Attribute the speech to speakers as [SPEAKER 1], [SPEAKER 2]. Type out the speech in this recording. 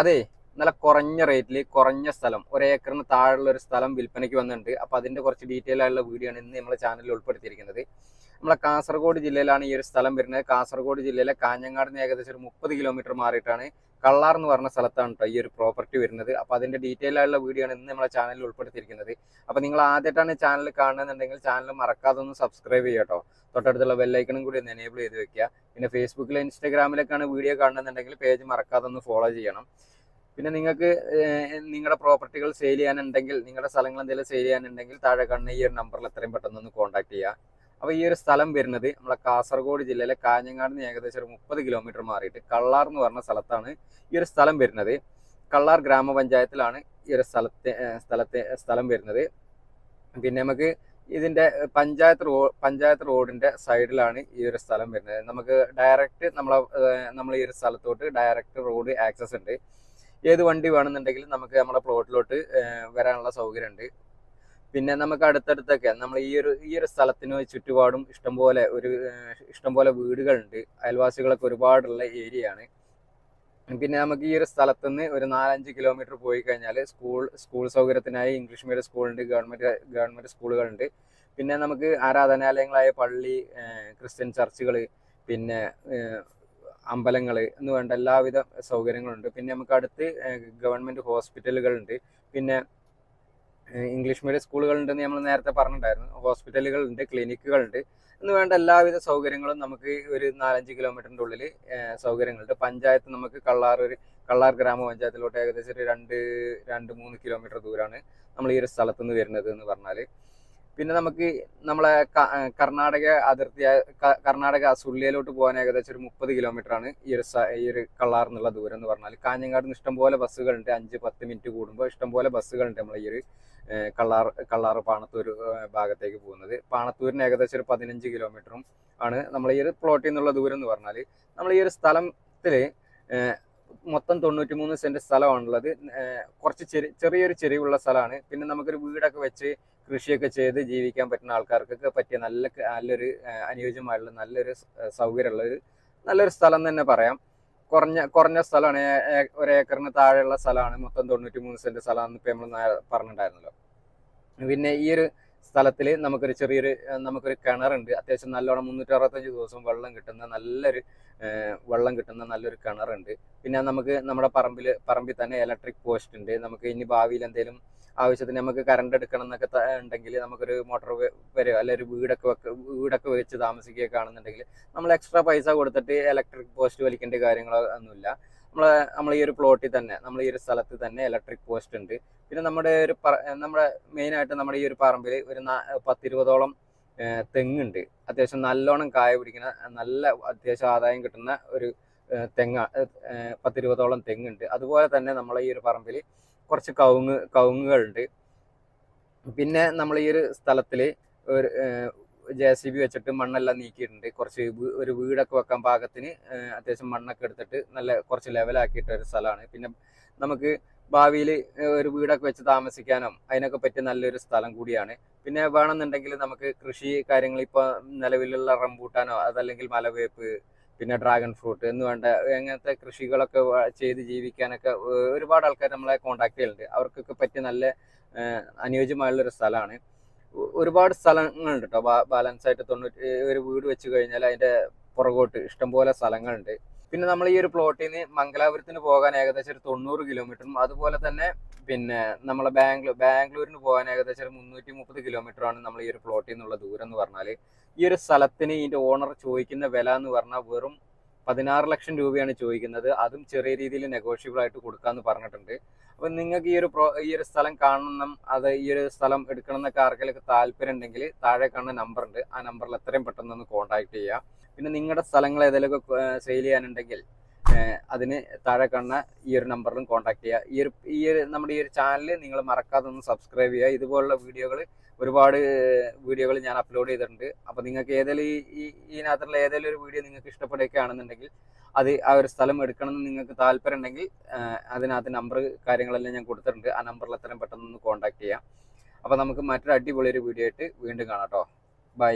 [SPEAKER 1] അതെ നല്ല കുറഞ്ഞ റേറ്റിൽ കുറഞ്ഞ സ്ഥലം ഒരേക്കറിന് താഴെയുള്ള ഒരു സ്ഥലം വിൽപ്പനയ്ക്ക് വന്നിട്ടുണ്ട്. അപ്പോൾ അതിന്റെ കുറച്ച് ഡീറ്റെയിൽ ആയിട്ടുള്ള വീഡിയോ ആണ് ഇന്ന് നമ്മുടെ ചാനലിൽ ഉൾപ്പെടുത്തിയിരിക്കുന്നത്. നമ്മളെ കാസർഗോഡ് ജില്ലയിലാണ് ഈ ഒരു സ്ഥലം വരുന്നത്. കാസർഗോഡ് ജില്ലയിലെ കാഞ്ഞങ്ങാട് നിന്ന് ഏകദേശം ഒരു മുപ്പത് കിലോമീറ്റർ മാറിയിട്ടാണ് കള്ളാർ എന്ന് പറഞ്ഞ സ്ഥലത്താണ് കേട്ടോ ഈ ഒരു പ്രോപ്പർട്ടി വരുന്നത്. അപ്പോൾ അതിന്റെ ഡീറ്റെയിൽ ആയിട്ടുള്ള വീഡിയോ ആണ് ഇന്ന് നമ്മുടെ ചാനലിൽ ഉൾപ്പെടുത്തിയിരിക്കുന്നത്. അപ്പോൾ നിങ്ങൾ ആദ്യമായിട്ടാണ് ചാനൽ കാണുന്നുണ്ടെങ്കിൽ ചാനൽ മറക്കാതെ ഒന്ന് സബ്സ്ക്രൈബ് ചെയ്യുക കേട്ടോ തൊട്ടടുത്തുള്ള ബെല്ലൈക്കണും കൂടി ഒന്ന് എനേബിൾ ചെയ്ത് വെക്കുക. പിന്നെ ഫേസ്ബുക്കിലും ഇൻസ്റ്റാഗ്രാമിലൊക്കെയാണ് വീഡിയോ കാണുന്നുണ്ടെങ്കിൽ പേജ് മറക്കാതെ ഒന്ന് ഫോളോ ചെയ്യണം. പിന്നെ നിങ്ങൾക്ക് നിങ്ങളുടെ പ്രോപ്പർട്ടികൾ സെയിൽ ചെയ്യാനുണ്ടെങ്കിൽ നിങ്ങളുടെ സ്ഥലങ്ങൾ എന്തെങ്കിലും സെയിൽ ചെയ്യാനുണ്ടെങ്കിൽ താഴെ കാണുന്ന ഈ ഒരു നമ്പറിൽ എത്രയും പെട്ടെന്ന് ഒന്ന് കോൺടാക്ട് ചെയ്യുക. അപ്പോൾ ഈ ഒരു സ്ഥലം വരുന്നത് നമ്മളെ കാസർഗോഡ് ജില്ലയിലെ കാഞ്ഞങ്ങാട് നിന്ന് ഏകദേശം ഒരു മുപ്പത് കിലോമീറ്റർ മാറിയിട്ട് കള്ളാർ എന്ന് പറഞ്ഞ സ്ഥലത്താണ് ഈ ഒരു സ്ഥലം വരുന്നത്. കള്ളാർ ഗ്രാമപഞ്ചായത്തിലാണ് ഈ ഒരു സ്ഥലത്തെ സ്ഥലത്തെ സ്ഥലം വരുന്നത്. പിന്നെ നമുക്ക് ഇതിന്റെ പഞ്ചായത്ത് റോ പഞ്ചായത്ത് റോഡിന്റെ സൈഡിലാണ് ഈ ഒരു സ്ഥലം വരുന്നത്. നമുക്ക് ഡയറക്റ്റ് നമ്മളെ നമ്മൾ ഈ ഒരു സ്ഥലത്തോട്ട് ഡയറക്റ്റ് റോഡ് ആക്സസ് ഉണ്ട്. ഏത് വണ്ടി വേണമെന്നുണ്ടെങ്കിലും നമുക്ക് നമ്മുടെ പ്ലോട്ടിലോട്ട് വരാനുള്ള സൗകര്യമുണ്ട്. പിന്നെ നമുക്ക് അടുത്തടുത്തൊക്കെ നമ്മൾ ഈ ഒരു ഈ ഒരു സ്ഥലത്തിന് ചുറ്റുപാടും ഇഷ്ടംപോലെ ഒരു ഇഷ്ടംപോലെ വീടുകളുണ്ട്. അയൽവാസികളൊക്കെ ഒരുപാടുള്ള ഏരിയ ആണ് പിന്നെ നമുക്ക് ഈ ഒരു സ്ഥലത്തുനിന്ന് ഒരു നാലഞ്ച് കിലോമീറ്റർ പോയി കഴിഞ്ഞാൽ സ്കൂൾ സ്കൂൾ സൗകര്യത്തിനായി ഇംഗ്ലീഷ് മീഡിയം സ്കൂളുണ്ട് ഗവൺമെന്റ് ഗവൺമെന്റ് സ്കൂളുകളുണ്ട്. പിന്നെ നമുക്ക് ആരാധനാലയങ്ങളായ പള്ളി ക്രിസ്ത്യൻ ചർച്ചുകൾ പിന്നെ അമ്പലങ്ങൾ എന്ന് വേണ്ട എല്ലാവിധ സൗകര്യങ്ങളുണ്ട്. പിന്നെ നമുക്ക് അടുത്ത് ഗവൺമെന്റ് ഹോസ്പിറ്റലുകളുണ്ട്. പിന്നെ ഇംഗ്ലീഷ് മീഡിയം സ്കൂളുകളുണ്ടെന്ന് നമ്മൾ നേരത്തെ പറഞ്ഞിട്ടുണ്ടായിരുന്നു. ഹോസ്പിറ്റലുകളുണ്ട് ക്ലിനിക്കുകളുണ്ട്. എന്ന് വേണ്ട എല്ലാവിധ സൗകര്യങ്ങളും നമുക്ക് ഒരു നാലഞ്ച് കിലോമീറ്ററിന്റെ ഉള്ളിൽ സൗകര്യങ്ങളുണ്ട്. പഞ്ചായത്ത് നമുക്ക് കള്ളാർ ഒരു കള്ളാർ ഗ്രാമപഞ്ചായത്തിലോട്ട് ഏകദേശം ഒരു രണ്ട് രണ്ട് മൂന്ന് കിലോമീറ്റർ ദൂരമാണ് നമ്മൾ ഈ ഒരു സ്ഥലത്തുനിന്ന് വരുന്നത് എന്ന് പറഞ്ഞാൽ പിന്നെ നമുക്ക് നമ്മളെ കർണാടക അതിർത്തി കർണാടക സുള്ളിയിലോട്ട് പോകാൻ ഏകദേശം ഒരു മുപ്പത് കിലോമീറ്റർ ആണ് ഈ ഒരു ഈ ഒരു കള്ളാർ എന്നുള്ള ദൂരം എന്ന് പറഞ്ഞാൽ കാഞ്ഞങ്ങാട് നിന്ന് ഇഷ്ടംപോലെ ബസ്സുകളുണ്ട്. അഞ്ച് പത്ത് മിനിറ്റ് കൂടുമ്പോൾ ഇഷ്ടംപോലെ ബസ്സുകളുണ്ട് നമ്മളെ ഈ ഒരു കള്ളാർ കള്ളാർ പാണത്തൂർ ഭാഗത്തേക്ക് പോകുന്നത്. പാണത്തൂരിന് ഏകദേശം ഒരു പതിനഞ്ച് കിലോമീറ്ററും ആണ് നമ്മൾ ഒരു പ്ലോട്ടിൽ നിന്നുള്ള ദൂരം എന്ന് പറഞ്ഞാൽ നമ്മൾ ഈ ഒരു സ്ഥലത്തിൽ മൊത്തം തൊണ്ണൂറ്റി മൂന്ന് സെന്റ് സ്ഥലമാണുള്ളത്. കുറച്ച് ചെറിയ ചെറിയൊരു ചെരിവുള്ള സ്ഥലമാണ്. പിന്നെ നമുക്കൊരു വീടൊക്കെ വെച്ച് കൃഷിയൊക്കെ ചെയ്ത് ജീവിക്കാൻ പറ്റുന്ന ആൾക്കാർക്കൊക്കെ പറ്റിയ നല്ല നല്ലൊരു അനുയോജ്യമായുള്ള നല്ലൊരു സൗകര്യമുള്ള ഒരു നല്ലൊരു സ്ഥലം തന്നെ പറയാം. കുറഞ്ഞ കുറഞ്ഞ സ്ഥലമാണ്. ഒരു ഏക്കറിന് താഴെയുള്ള സ്ഥലമാണ് മൊത്തം തൊണ്ണൂറ്റി മൂന്ന് സെന്റ് സ്ഥലമാണെന്ന് ഇപ്പം നമ്മൾ പറഞ്ഞിട്ടുണ്ടായിരുന്നല്ലോ. പിന്നെ ഈ ഒരു സ്ഥലത്തിൽ നമുക്കൊരു ചെറിയൊരു നമുക്കൊരു കിണറുണ്ട്. അത്യാവശ്യം നല്ലോണം മുന്നൂറ്റി അറുപത്തഞ്ച് ദിവസം വെള്ളം കിട്ടുന്ന നല്ലൊരു വെള്ളം കിട്ടുന്ന നല്ലൊരു കിണറുണ്ട്. പിന്നെ നമുക്ക് നമ്മുടെ പറമ്പിൽ പറമ്പിൽ തന്നെ ഇലക്ട്രിക് പോസ്റ്റ് ഉണ്ട്. നമുക്ക് ഇനി ഭാവിയിൽ എന്തെങ്കിലും ആവശ്യത്തിന് നമുക്ക് കറണ്ട് എടുക്കണം എന്നൊക്കെ ഉണ്ടെങ്കിൽ നമുക്കൊരു മോട്ടോർ വരെയോ അല്ലെ ഒരു വീടൊക്കെ വെക്ക വീടൊക്കെ വെച്ച് താമസിക്കുകയൊക്കെ ആണെന്നുണ്ടെങ്കിൽ നമ്മൾ എക്സ്ട്രാ പൈസ കൊടുത്തിട്ട് ഇലക്ട്രിക് പോസ്റ്റ് വലിക്കേണ്ട കാര്യങ്ങളോ ഒന്നുമില്ല. നമ്മൾ നമ്മൾ ഈ ഒരു പ്ലോട്ടിൽ തന്നെ നമ്മൾ ഈ ഒരു സ്ഥലത്ത് തന്നെ ഇലക്ട്രിക് പോസ്റ്റ് ഉണ്ട്. പിന്നെ നമ്മുടെ ഒരു നമ്മുടെ മെയിനായിട്ട് നമ്മുടെ ഈ ഒരു പറമ്പിൽ ഒരു പത്തിരുപതോളം തെങ്ങുണ്ട്. അത്യാവശ്യം നല്ലോണം കായ പിടിക്കുന്ന നല്ല അത്യാവശ്യം ആദായം കിട്ടുന്ന ഒരു തെങ്ങ പത്തിരുപതോളം തെങ്ങുണ്ട്. അതുപോലെ തന്നെ നമ്മളെ ഈ ഒരു പറമ്പിൽ കുറച്ച് കവുങ്ങ് കവുങ്ങുകളുണ്ട്. പിന്നെ നമ്മൾ ഈ ഒരു സ്ഥലത്തിൽ ഒരു ജെ സി ബി വെച്ചിട്ട് മണ്ണെല്ലാം നീക്കിയിട്ടുണ്ട്. കുറച്ച് ഒരു വീടൊക്കെ വെക്കാൻ പാകത്തിന് അത്യാവശ്യം മണ്ണൊക്കെ എടുത്തിട്ട് നല്ല കുറച്ച് ലെവലാക്കിയിട്ട ഒരു സ്ഥലമാണ്. പിന്നെ നമുക്ക് ഭാവിയിൽ ഒരു വീടൊക്കെ വെച്ച് താമസിക്കാനും അതിനൊക്കെ പറ്റിയ നല്ലൊരു സ്ഥലം കൂടിയാണ്. പിന്നെ വേണമെന്നുണ്ടെങ്കിൽ നമുക്ക് കൃഷി കാര്യങ്ങൾ ഇപ്പോൾ നിലവിലുള്ള റംബൂട്ടാനോ അതല്ലെങ്കിൽ മലവേപ്പ് പിന്നെ ഡ്രാഗൺ ഫ്രൂട്ട് എന്ന് വേണ്ട അങ്ങനത്തെ കൃഷികളൊക്കെ ചെയ്ത് ജീവിക്കാനൊക്കെ ഒരുപാട് ആൾക്കാർ നമ്മളെ കോണ്ടാക്ട് ചെയ്യുന്നുണ്ട് അവർക്കൊക്കെ പറ്റിയ നല്ല അനുയോജ്യമായുള്ളൊരു സ്ഥലമാണ്. ഒരുപാട് സ്ഥലങ്ങളുണ്ട് കേട്ടോ ബാലൻസ് ആയിട്ട് തൊണ്ണൂറ്റി ഒരു വീട് വെച്ച് കഴിഞ്ഞാൽ അതിന്റെ പുറകോട്ട് ഇഷ്ടംപോലെ സ്ഥലങ്ങളുണ്ട്. പിന്നെ നമ്മൾ ഈ ഒരു പ്ലോട്ടിൽ നിന്ന് മംഗലാപുരത്തിന് പോകാൻ ഏകദേശം ഒരു തൊണ്ണൂറ് കിലോമീറ്ററും അതുപോലെ തന്നെ പിന്നെ നമ്മളെ ബാംഗ്ലൂർ ബാംഗ്ലൂരിന് പോകാൻ ഏകദേശം ഒരു മുന്നൂറ്റി മുപ്പത് കിലോമീറ്റർ ആണ് നമ്മൾ ഈ ഒരു പ്ലോട്ടിൽ നിന്നുള്ള ദൂരം എന്ന് പറഞ്ഞാൽ ഈ ഒരു സ്ഥലത്തിന് ഇതിന്റെ ഓണർ ചോദിക്കുന്ന വില എന്ന് പറഞ്ഞാൽ വെറും പതിനാറ് ലക്ഷം രൂപയാണ് ചോദിക്കുന്നത്. അതും ചെറിയ രീതിയിൽ നെഗോഷ്യബിൾ ആയിട്ട് കൊടുക്കാന്ന് പറഞ്ഞിട്ടുണ്ട്. അപ്പൊ നിങ്ങൾക്ക് ഈ ഒരു പ്രോ ഈ ഒരു സ്ഥലം കാണണം അത് ഈ ഒരു സ്ഥലം എടുക്കണം എന്നൊക്കെ ആർക്കെങ്കിലും താല്പര്യം ഉണ്ടെങ്കിൽ താഴെ കാണുന്ന നമ്പർ ഉണ്ട്. ആ നമ്പറിൽ എത്രയും പെട്ടെന്ന് ഒന്ന് കോൺടാക്ട് ചെയ്യുക പിന്നെ നിങ്ങളുടെ സ്ഥലങ്ങൾ ഏതെങ്കിലുമൊക്കെ സെയിൽ ചെയ്യാനുണ്ടെങ്കിൽ അതിന് താഴെ കാണുന്ന ഈ ഒരു നമ്പറിലും കോൺടാക്ട് ചെയ്യുക ഈ ഒരു ഈ ഒരു നമ്മുടെ ഈ ഒരു ചാനൽ നിങ്ങൾ മറക്കാതെ ഒന്ന് സബ്സ്ക്രൈബ് ചെയ്യുക. ഇതുപോലുള്ള വീഡിയോകൾ ഒരുപാട് വീഡിയോകൾ ഞാൻ അപ്ലോഡ് ചെയ്തിട്ടുണ്ട്. അപ്പോൾ നിങ്ങൾക്ക് ഏതെങ്കിലും ഈ ഇതിനകത്തുള്ള ഏതെങ്കിലും ഒരു വീഡിയോ നിങ്ങൾക്ക് ഇഷ്ടപ്പെടുകയാണെന്നുണ്ടെങ്കിൽ അത് ആ ഒരു സ്ഥലം എടുക്കണം എന്ന് നിങ്ങൾക്ക് താല്പര്യം ഉണ്ടെങ്കിൽ അതിനകത്ത് നമ്പർ കാര്യങ്ങളെല്ലാം ഞാൻ കൊടുത്തിട്ടുണ്ട്. ആ നമ്പറിൽ എത്രയും പെട്ടെന്ന് ഒന്ന് കോൺടാക്ട് ചെയ്യാം. അപ്പോൾ നമുക്ക് മറ്റൊരു അടിപൊളി ഒരു വീഡിയോ ആയിട്ട് വീണ്ടും കാണാം കേട്ടോ ബൈ